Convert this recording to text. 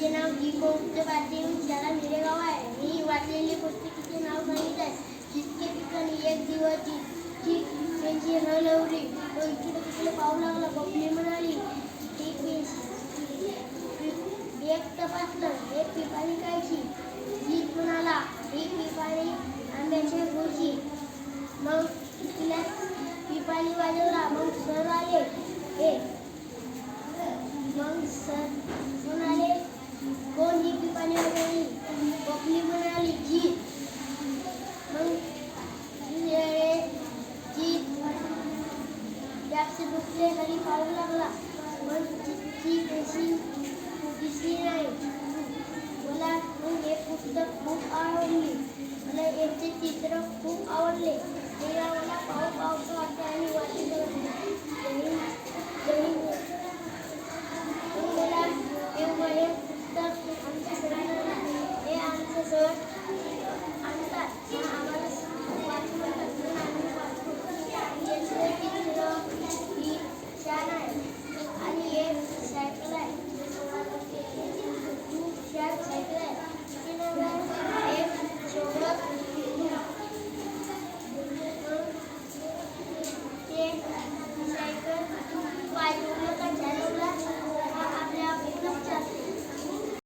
पुस्तकाचे नाव जी भारतीय शाळा मिरेगाव आहे. मी वाचलेली पुस्तकाचे नाव सांगितलं आहे जितके ठिकाणी एक दिवस जी त्यांची हलवली तो इकडे तिकडे पाहू लागला. बबली म्हणाली एक तपासलं. एक पिपाणी खायची. जीत म्हणाला ही पिपाणी आंब्याच्या गोची मग तिला पिपाणी वाजवला मग सर आले हे मग सर म्हणाले कोण ही बबली म्हणाली जीत मग तिथे जीत जास्त दुखले घरी पाहू लागला. पण मग